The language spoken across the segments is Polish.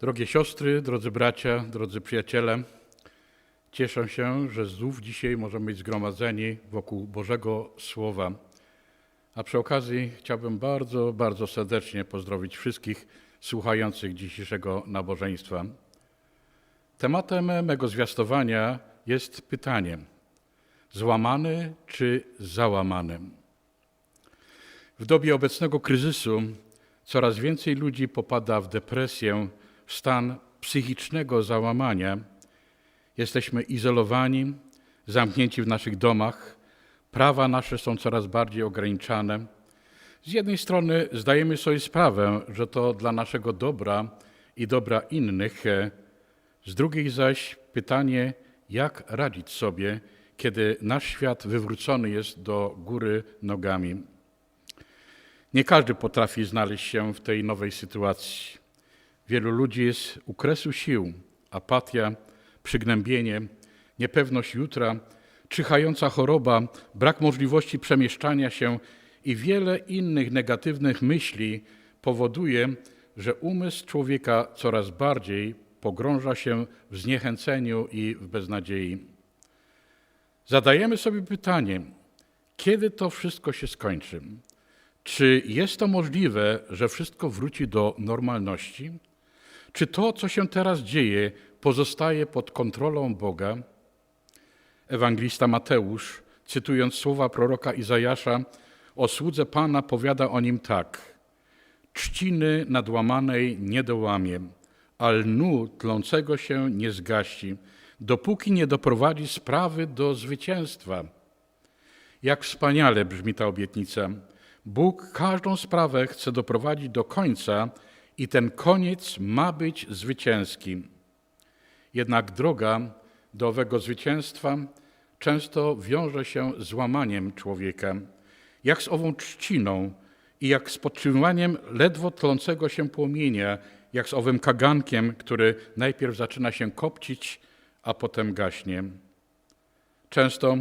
Drogie siostry, drodzy bracia, drodzy przyjaciele, cieszę się, że znów dzisiaj możemy być zgromadzeni wokół Bożego Słowa. A przy okazji chciałbym bardzo, bardzo serdecznie pozdrowić wszystkich słuchających dzisiejszego nabożeństwa. Tematem mego zwiastowania jest pytanie: złamany czy załamany? W dobie obecnego kryzysu coraz więcej ludzi popada w depresję, stan psychicznego załamania. Jesteśmy izolowani, zamknięci w naszych domach, prawa nasze są coraz bardziej ograniczane. Z jednej strony zdajemy sobie sprawę, że to dla naszego dobra i dobra innych, z drugiej zaś pytanie, jak radzić sobie, kiedy nasz świat wywrócony jest do góry nogami. Nie każdy potrafi znaleźć się w tej nowej sytuacji. Wielu ludzi jest u kresu sił, apatia, przygnębienie, niepewność jutra, czyhająca choroba, brak możliwości przemieszczania się i wiele innych negatywnych myśli powoduje, że umysł człowieka coraz bardziej pogrąża się w zniechęceniu i w beznadziei. Zadajemy sobie pytanie, kiedy to wszystko się skończy? Czy jest to możliwe, że wszystko wróci do normalności? Czy to, co się teraz dzieje, pozostaje pod kontrolą Boga? Ewangelista Mateusz, cytując słowa proroka Izajasza, o słudze Pana powiada o nim tak: Trzciny nadłamanej nie dołamie, a lnu tlącego się nie zgasi, dopóki nie doprowadzi sprawy do zwycięstwa. Jak wspaniale brzmi ta obietnica. Bóg każdą sprawę chce doprowadzić do końca i ten koniec ma być zwycięski. Jednak droga do owego zwycięstwa często wiąże się z łamaniem człowieka, jak z ową trzciną i jak z podtrzymywaniem ledwo tlącego się płomienia, jak z owym kagankiem, który najpierw zaczyna się kopcić, a potem gaśnie. Często,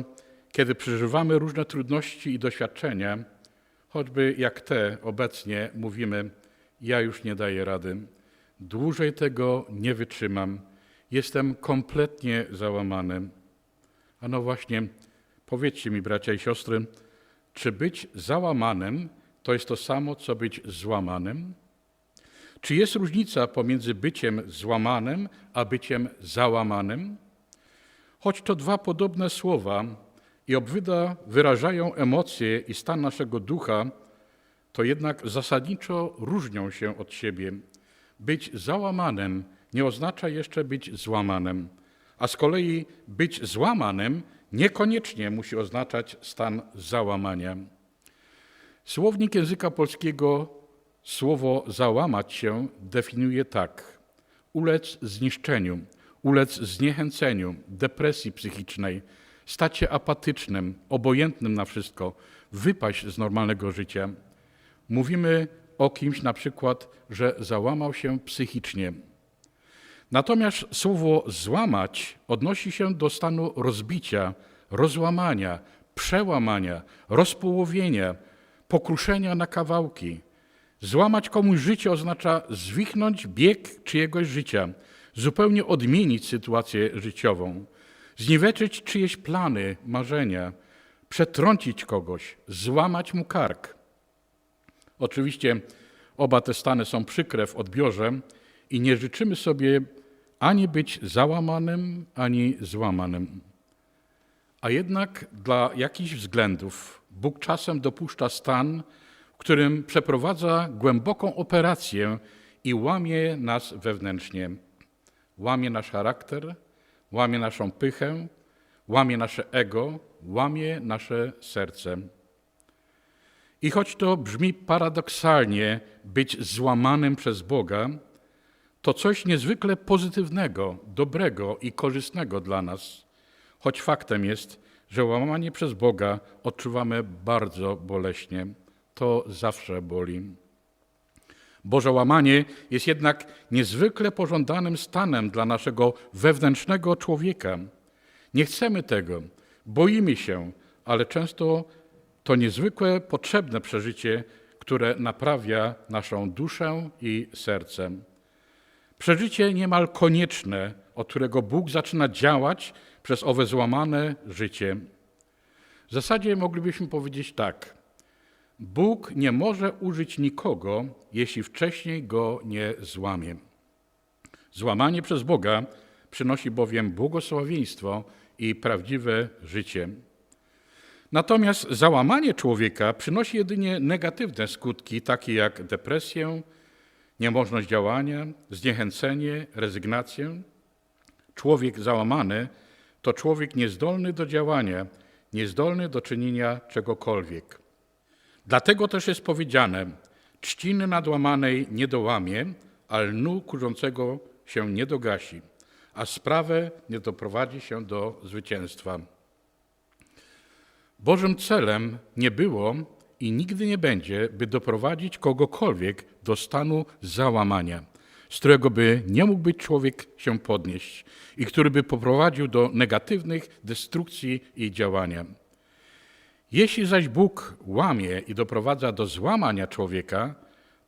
kiedy przeżywamy różne trudności i doświadczenia, choćby jak te obecnie mówimy, ja już nie daję rady, dłużej tego nie wytrzymam, jestem kompletnie załamany. A no właśnie, powiedzcie mi, bracia i siostry, czy być załamanym to jest to samo, co być złamanym? Czy jest różnica pomiędzy byciem złamanym a byciem załamanym? Choć to dwa podobne słowa i obwyda wyrażają emocje i stan naszego ducha, to jednak zasadniczo różnią się od siebie. Być załamanym nie oznacza jeszcze być złamanym, a z kolei być złamanym niekoniecznie musi oznaczać stan załamania. Słownik języka polskiego słowo załamać się definiuje tak: ulec zniszczeniu, ulec zniechęceniu, depresji psychicznej, stać się apatycznym, obojętnym na wszystko, wypaść z normalnego życia. Mówimy o kimś na przykład, że załamał się psychicznie. Natomiast słowo złamać odnosi się do stanu rozbicia, rozłamania, przełamania, rozpołowienia, pokruszenia na kawałki. Złamać komuś życie oznacza zwichnąć bieg czyjegoś życia, zupełnie odmienić sytuację życiową, zniweczyć czyjeś plany, marzenia, przetrącić kogoś, złamać mu kark. Oczywiście oba te stany są przykre w odbiorze i nie życzymy sobie ani być załamanym, ani złamanym. A jednak dla jakichś względów Bóg czasem dopuszcza stan, w którym przeprowadza głęboką operację i łamie nas wewnętrznie. Łamie nasz charakter, łamie naszą pychę, łamie nasze ego, łamie nasze serce. I choć to brzmi paradoksalnie być złamanym przez Boga, to coś niezwykle pozytywnego, dobrego i korzystnego dla nas. Choć faktem jest, że łamanie przez Boga odczuwamy bardzo boleśnie. To zawsze boli. Boże łamanie jest jednak niezwykle pożądanym stanem dla naszego wewnętrznego człowieka. Nie chcemy tego, boimy się, ale często to niezwykle potrzebne przeżycie, które naprawia naszą duszę i serce. Przeżycie niemal konieczne, od którego Bóg zaczyna działać przez owe złamane życie. W zasadzie moglibyśmy powiedzieć tak. Bóg nie może użyć nikogo, jeśli wcześniej go nie złamie. Złamanie przez Boga przynosi bowiem błogosławieństwo i prawdziwe życie. Natomiast załamanie człowieka przynosi jedynie negatywne skutki, takie jak depresję, niemożność działania, zniechęcenie, rezygnację. Człowiek załamany to człowiek niezdolny do działania, niezdolny do czynienia czegokolwiek. Dlatego też jest powiedziane: Trzciny nadłamanej nie dołamie, a lnu kurzącego się nie dogasi, a sprawę nie doprowadzi się do zwycięstwa. Bożym celem nie było i nigdy nie będzie, by doprowadzić kogokolwiek do stanu załamania, z którego by nie mógł być człowiek się podnieść i który by poprowadził do negatywnych destrukcji i działania. Jeśli zaś Bóg łamie i doprowadza do złamania człowieka,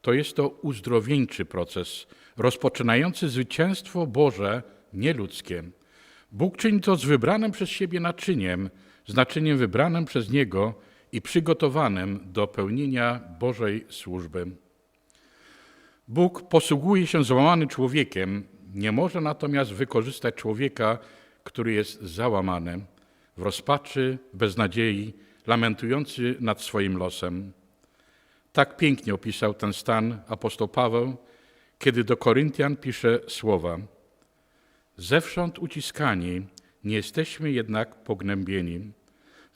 to jest to uzdrowieńczy proces, rozpoczynający zwycięstwo Boże, nieludzkie. Bóg czyni to z wybranym przez siebie naczyniem, z naczyniem wybranym przez Niego i przygotowanym do pełnienia Bożej służby. Bóg posługuje się złamanym człowiekiem, nie może natomiast wykorzystać człowieka, który jest załamany, w rozpaczy, bez nadziei, lamentujący nad swoim losem. Tak pięknie opisał ten stan apostoł Paweł, kiedy do Koryntian pisze słowa: Zewsząd uciskani, nie jesteśmy jednak pognębieni,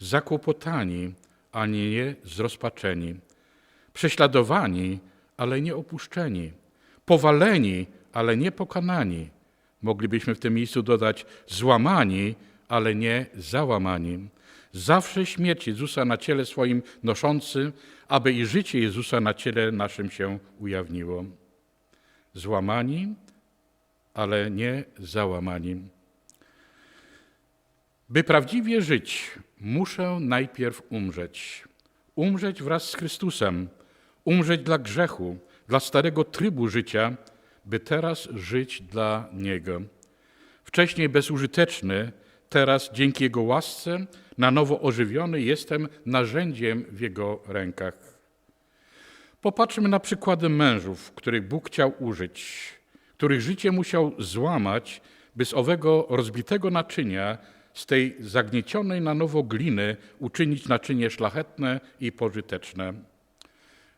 zakłopotani, a nie zrozpaczeni, prześladowani, ale nie opuszczeni, powaleni, ale nie pokonani. Moglibyśmy w tym miejscu dodać złamani, ale nie załamani. Zawsze śmierć Jezusa na ciele swoim noszący, aby i życie Jezusa na ciele naszym się ujawniło. Złamani, ale nie załamani. By prawdziwie żyć, muszę najpierw umrzeć. Umrzeć wraz z Chrystusem, umrzeć dla grzechu, dla starego trybu życia, by teraz żyć dla Niego. Wcześniej bezużyteczny, teraz dzięki Jego łasce na nowo ożywiony jestem narzędziem w Jego rękach. Popatrzmy na przykłady mężów, których Bóg chciał użyć, których życie musiał złamać, by z owego rozbitego naczynia, z tej zagniecionej na nowo gliny uczynić naczynie szlachetne i pożyteczne.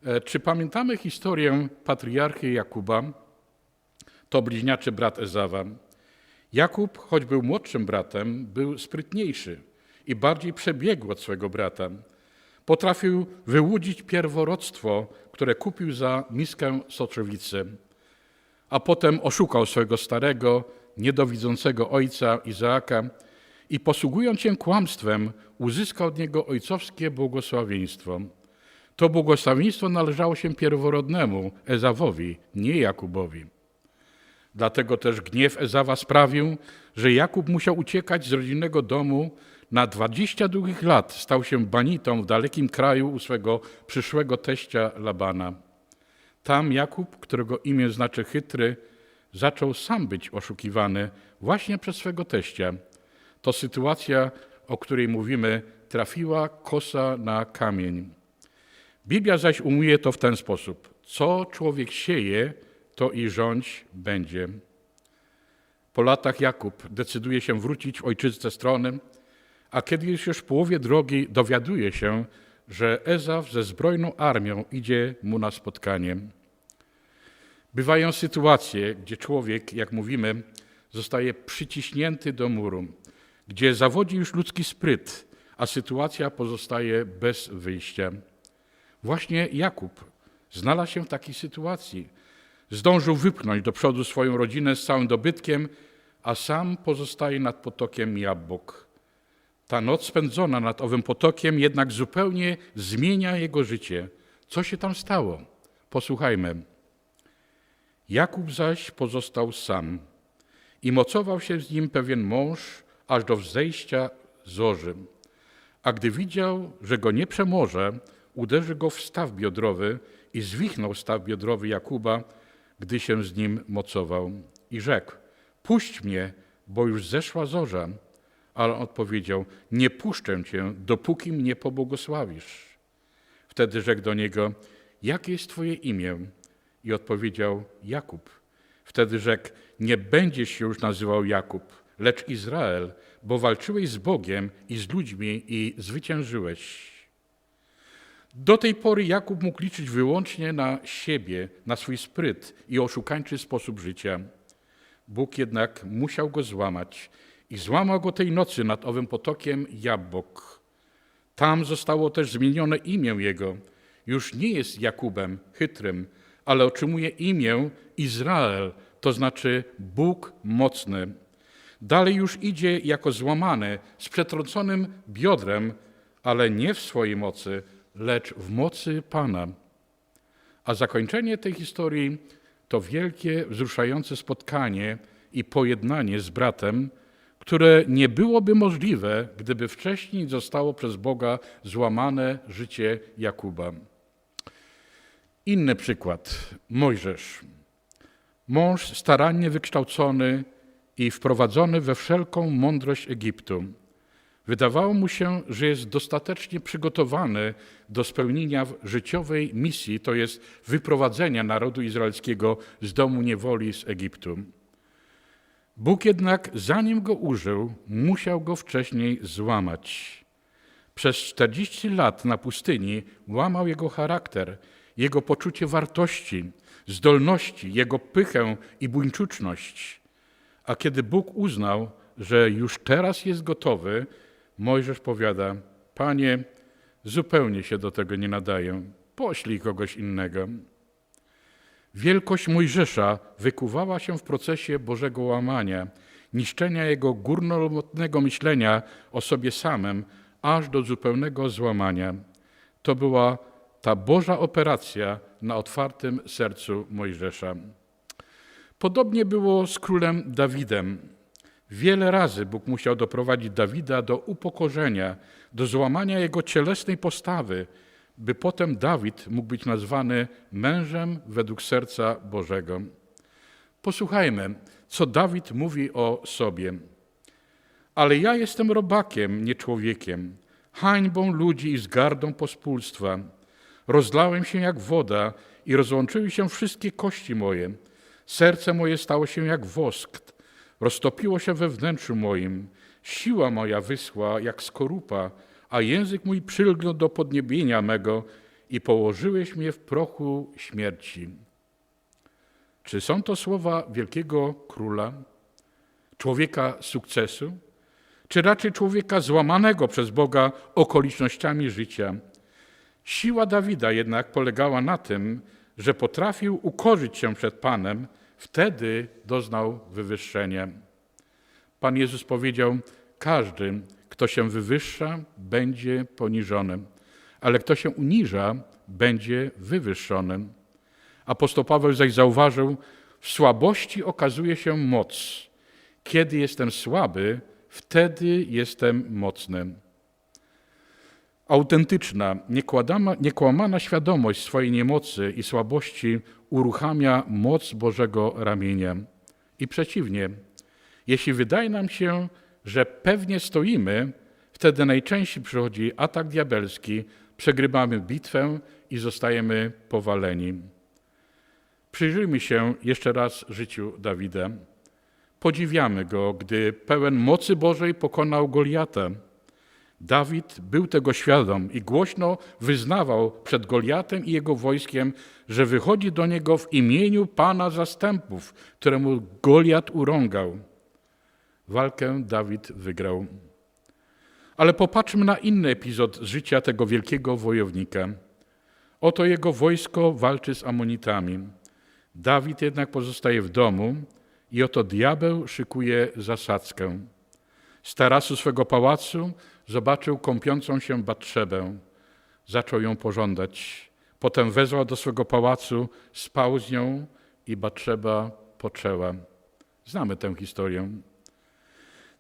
E, czy pamiętamy historię patriarchy Jakuba? To bliźniaczy brat Ezawa. Jakub, choć był młodszym bratem, był sprytniejszy i bardziej przebiegły od swego brata. Potrafił wyłudzić pierworództwo, które kupił za miskę soczewicy, a potem oszukał swego starego, niedowidzącego ojca Izaaka i posługując się kłamstwem, uzyskał od niego ojcowskie błogosławieństwo. To błogosławieństwo należało się pierworodnemu Ezawowi, nie Jakubowi. Dlatego też gniew Ezawa sprawił, że Jakub musiał uciekać z rodzinnego domu na dwadzieścia długich lat. Stał się banitą w dalekim kraju u swego przyszłego teścia Labana. Tam Jakub, którego imię znaczy chytry, zaczął sam być oszukiwany właśnie przez swego teścia. To sytuacja, o której mówimy, trafiła kosa na kamień. Biblia zaś umuje to w ten sposób. Co człowiek sieje, to i rządź będzie. Po latach Jakub decyduje się wrócić w ojczyzne strony, a kiedy jest już w połowie drogi, dowiaduje się, że Ezaw ze zbrojną armią idzie mu na spotkanie. Bywają sytuacje, gdzie człowiek, jak mówimy, zostaje przyciśnięty do muru, gdzie zawodzi już ludzki spryt, a sytuacja pozostaje bez wyjścia. Właśnie Jakub znalazł się w takiej sytuacji. Zdążył wypchnąć do przodu swoją rodzinę z całym dobytkiem, a sam pozostaje nad potokiem Jabłok. Ta noc spędzona nad owym potokiem jednak zupełnie zmienia jego życie. Co się tam stało? Posłuchajmy. Jakub zaś pozostał sam i mocował się z nim pewien mąż aż do wzejścia zorzy. A gdy widział, że go nie przemoże, uderzy go w staw biodrowy i zwichnął staw biodrowy Jakuba, gdy się z nim mocował. i rzekł: Puść mnie, bo już zeszła zorza. Ale odpowiedział: Nie puszczę cię, dopóki mnie pobłogosławisz. Wtedy rzekł do niego: Jakie jest twoje imię? I odpowiedział: Jakub. Wtedy rzekł: Nie będziesz się już nazywał Jakub, lecz Izrael, bo walczyłeś z Bogiem i z ludźmi i zwyciężyłeś. Do tej pory Jakub mógł liczyć wyłącznie na siebie, na swój spryt i oszukańczy sposób życia. Bóg jednak musiał go złamać i złamał go tej nocy nad owym potokiem Jabok. Tam zostało też zmienione imię jego. Już nie jest Jakubem, chytrym, ale otrzymuje imię Izrael, to znaczy Bóg mocny. Dalej już idzie jako złamany, z przetrąconym biodrem, ale nie w swojej mocy, lecz w mocy Pana. A zakończenie tej historii to wielkie, wzruszające spotkanie i pojednanie z bratem, które nie byłoby możliwe, gdyby wcześniej zostało przez Boga złamane życie Jakuba. Inny przykład. Mojżesz. Mąż starannie wykształcony i wprowadzony we wszelką mądrość Egiptu. Wydawało mu się, że jest dostatecznie przygotowany do spełnienia życiowej misji, to jest wyprowadzenia narodu izraelskiego z domu niewoli z Egiptu. Bóg jednak, zanim go użył, musiał go wcześniej złamać. Przez 40 lat na pustyni łamał jego charakter, jego poczucie wartości, zdolności, jego pychę i buńczuczność. A kiedy Bóg uznał, że już teraz jest gotowy, Mojżesz powiada: Panie, zupełnie się do tego nie nadaję, poślij kogoś innego. Wielkość Mojżesza wykuwała się w procesie Bożego łamania, niszczenia jego górnolotnego myślenia o sobie samym, aż do zupełnego złamania. To była ta Boża operacja na otwartym sercu Mojżesza. Podobnie było z królem Dawidem. Wiele razy Bóg musiał doprowadzić Dawida do upokorzenia, do złamania jego cielesnej postawy, by potem Dawid mógł być nazwany mężem według serca Bożego. Posłuchajmy, co Dawid mówi o sobie. Ale ja jestem robakiem, nie człowiekiem, hańbą ludzi i zgardą pospólstwa. Rozlałem się jak woda i rozłączyły się wszystkie kości moje. Serce moje stało się jak wosk, roztopiło się we wnętrzu moim. Siła moja wysła jak skorupa, a język mój przylgnął do podniebienia mego i położyłeś mnie w prochu śmierci. Czy są to słowa wielkiego króla, człowieka sukcesu, czy raczej człowieka złamanego przez Boga okolicznościami życia? Siła Dawida jednak polegała na tym, że potrafił ukorzyć się przed Panem, wtedy doznał wywyższenia. Pan Jezus powiedział: Każdy, kto się wywyższa, będzie poniżony, ale kto się uniża, będzie wywyższony. Apostoł Paweł zaś zauważył: W słabości okazuje się moc. Kiedy jestem słaby, wtedy jestem mocny. Autentyczna, niekłamana świadomość swojej niemocy i słabości uruchamia moc Bożego ramienia. I przeciwnie, jeśli wydaje nam się, że pewnie stoimy, wtedy najczęściej przychodzi atak diabelski, przegrywamy bitwę i zostajemy powaleni. Przyjrzyjmy się jeszcze raz życiu Dawida. Podziwiamy go, gdy pełen mocy Bożej pokonał Goliata. Dawid był tego świadom i głośno wyznawał przed Goliatem i jego wojskiem, że wychodzi do niego w imieniu Pana zastępów, któremu Goliat urągał. Walkę Dawid wygrał. Ale popatrzmy na inny epizod życia tego wielkiego wojownika. Oto jego wojsko walczy z Amonitami. Dawid jednak pozostaje w domu i oto diabeł szykuje zasadzkę. Z tarasu swego pałacu zobaczył się Batrzebę. Zaczął ją pożądać. Potem wezwał do swego pałacu, spał z nią i Batrzeba poczęła. Znamy tę historię.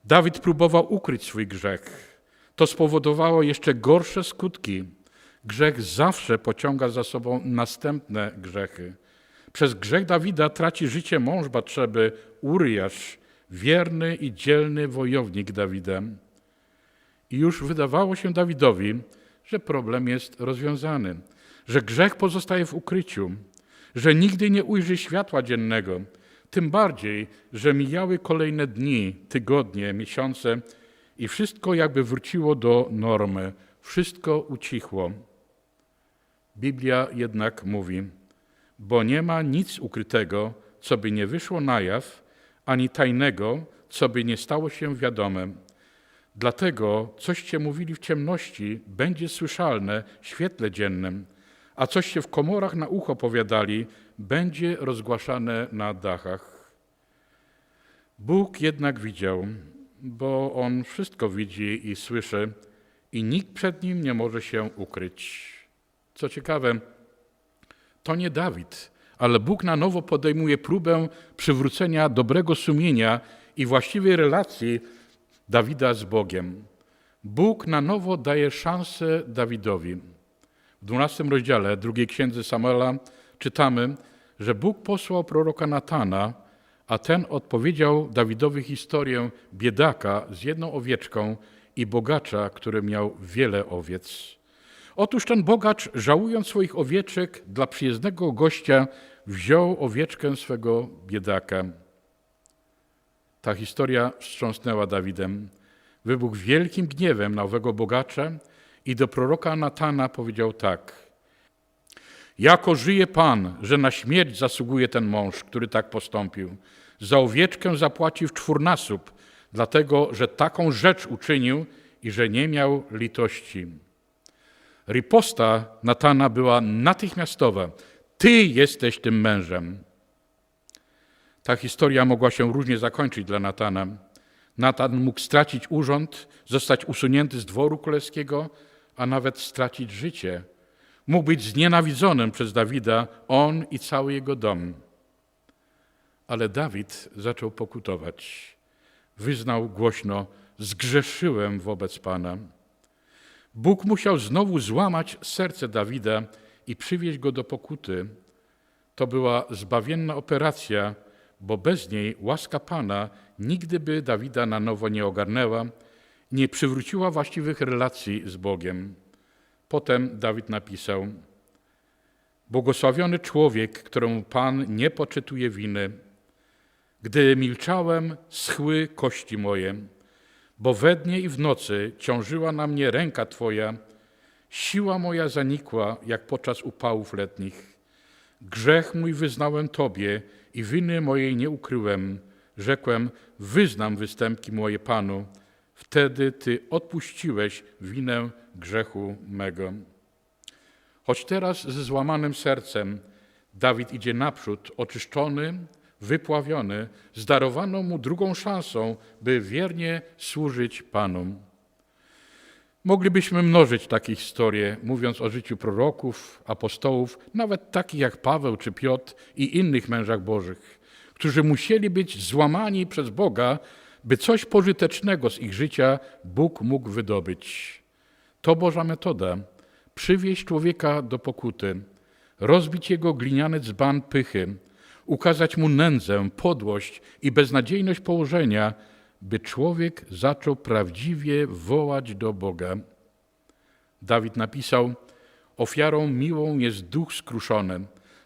Dawid próbował ukryć swój grzech. To spowodowało jeszcze gorsze skutki. Grzech zawsze pociąga za sobą następne grzechy. Przez grzech Dawida traci życie mąż Batrzeby, Uriasz, wierny i dzielny wojownik Dawida. I już wydawało się Dawidowi, że problem jest rozwiązany, że grzech pozostaje w ukryciu, że nigdy nie ujrzy światła dziennego. Tym bardziej, że mijały kolejne dni, tygodnie, miesiące i wszystko jakby wróciło do normy, wszystko ucichło. Biblia jednak mówi, bo nie ma nic ukrytego, co by nie wyszło na jaw, ani tajnego, co by nie stało się wiadome. Dlatego coście mówili w ciemności, będzie słyszalne w świetle dziennym, a coście w komorach na ucho powiadali, będzie rozgłaszane na dachach. Bóg jednak widział, bo On wszystko widzi i słyszy, i nikt przed Nim nie może się ukryć. Co ciekawe, to nie Dawid, ale Bóg na nowo podejmuje próbę przywrócenia dobrego sumienia i właściwej relacji Dawida z Bogiem. Bóg na nowo daje szansę Dawidowi. W 12 rozdziale drugiej księdzy Samuela czytamy, że Bóg posłał proroka Natana, a ten odpowiedział Dawidowi historię biedaka z jedną owieczką i bogacza, który miał wiele owiec. Otóż ten bogacz, żałując swoich owieczek dla przyjezdnego gościa, wziął owieczkę swego biedaka. Ta historia wstrząsnęła Dawidem. Wybuchł wielkim gniewem na owego bogacza i do proroka Natana powiedział tak. Jako żyje Pan, że na śmierć zasługuje ten mąż, który tak postąpił. Za owieczkę zapłaci w czwórnasób, dlatego że taką rzecz uczynił i że nie miał litości. Riposta Natana była natychmiastowa. Ty jesteś tym mężem. Ta historia mogła się różnie zakończyć dla Natana. Natan mógł stracić urząd, zostać usunięty z dworu królewskiego, a nawet stracić życie. Mógł być znienawidzonym przez Dawida, on i cały jego dom. Ale Dawid zaczął pokutować. Wyznał głośno: Zgrzeszyłem wobec Pana. Bóg musiał znowu złamać serce Dawida i przywieźć go do pokuty. To była zbawienna operacja, bo bez niej łaska Pana nigdy by Dawida na nowo nie ogarnęła, nie przywróciła właściwych relacji z Bogiem. Potem Dawid napisał: Błogosławiony człowiek, któremu Pan nie poczytuje winy. Gdy milczałem, schły kości moje, bo we dnie i w nocy ciążyła na mnie ręka Twoja, siła moja zanikła, jak podczas upałów letnich. Grzech mój wyznałem Tobie i winy mojej nie ukryłem. Rzekłem, wyznam występki moje Panu. Wtedy Ty odpuściłeś winę grzechu mego. Choć teraz ze złamanym sercem Dawid idzie naprzód, oczyszczony, wypławiony, zdarowano mu drugą szansą, by wiernie służyć Panom. Moglibyśmy mnożyć takie historie, mówiąc o życiu proroków, apostołów, nawet takich jak Paweł czy Piotr i innych mężach Bożych, którzy musieli być złamani przez Boga, by coś pożytecznego z ich życia Bóg mógł wydobyć. To Boża metoda. Przywieźć człowieka do pokuty, rozbić jego gliniany dzban pychy, ukazać mu nędzę, podłość i beznadziejność położenia, by człowiek zaczął prawdziwie wołać do Boga. Dawid napisał: Ofiarą miłą jest duch skruszony,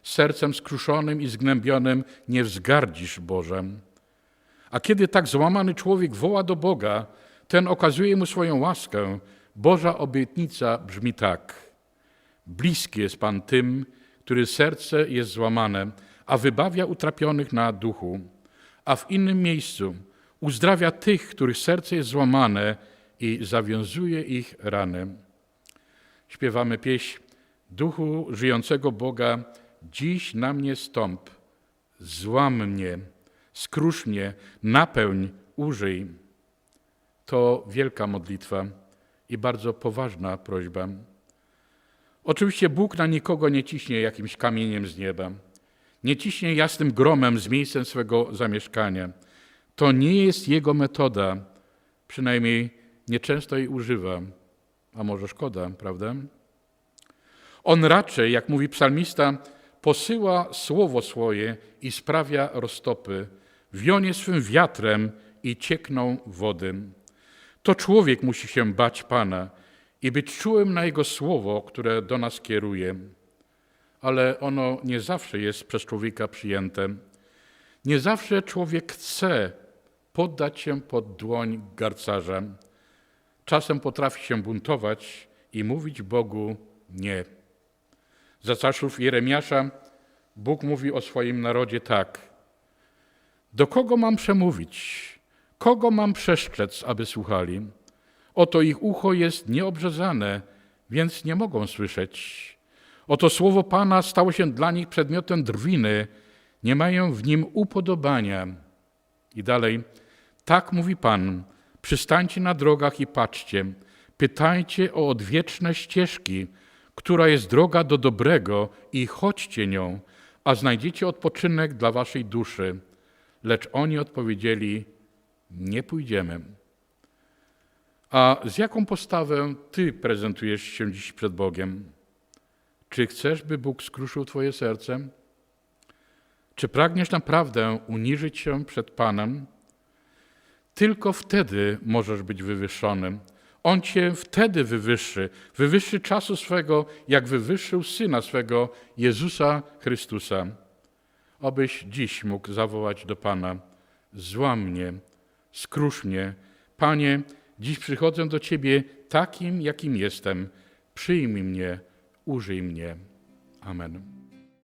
sercem skruszonym i zgnębionym nie wzgardzisz Bożem. A kiedy tak złamany człowiek woła do Boga, ten okazuje mu swoją łaskę. Boża obietnica brzmi tak: Bliski jest Pan tym, który serce jest złamane, a wybawia utrapionych na duchu. A w innym miejscu uzdrawia tych, których serce jest złamane i zawiązuje ich rany. Śpiewamy pieśń Duchu żyjącego Boga, dziś na mnie stąp, złam mnie, skrusz mnie, napełń, użyj. To wielka modlitwa i bardzo poważna prośba. Oczywiście Bóg na nikogo nie ciśnie jakimś kamieniem z nieba. Nie ciśnie jasnym gromem z miejscem swego zamieszkania. To nie jest Jego metoda, przynajmniej nieczęsto jej używa. A może szkoda, prawda? On raczej, jak mówi psalmista, posyła słowo swoje i sprawia roztopy. wionie swym wiatrem i ciekną wody. To człowiek musi się bać Pana i być czułym na Jego słowo, które do nas kieruje. Ale ono nie zawsze jest przez człowieka przyjęte. Nie zawsze człowiek chce poddać się pod dłoń garcarza. Czasem potrafi się buntować i mówić Bogu nie. Za czasów Jeremiasza Bóg mówi o swoim narodzie tak. Do kogo mam przemówić? Kogo mam przeszczec, aby słuchali? Oto ich ucho jest nieobrzezane, więc nie mogą słyszeć. Oto słowo Pana stało się dla nich przedmiotem drwiny, nie mają w nim upodobania. I dalej, tak mówi Pan, przystańcie na drogach i patrzcie, pytajcie o odwieczne ścieżki, która jest droga do dobrego i chodźcie nią, a znajdziecie odpoczynek dla waszej duszy. Lecz oni odpowiedzieli, nie pójdziemy. A z jaką postawę Ty prezentujesz się dziś przed Bogiem? Czy chcesz, by Bóg skruszył Twoje serce? Czy pragniesz naprawdę uniżyć się przed Panem? Tylko wtedy możesz być wywyższonym. On Cię wtedy wywyższy, wywyższy czasu swego, jak wywyższył Syna swego, Jezusa Chrystusa. Obyś dziś mógł zawołać do Pana, złam mnie, skrusz mnie. Panie, dziś przychodzę do Ciebie takim, jakim jestem. Przyjmij mnie, użyj mnie. Amen.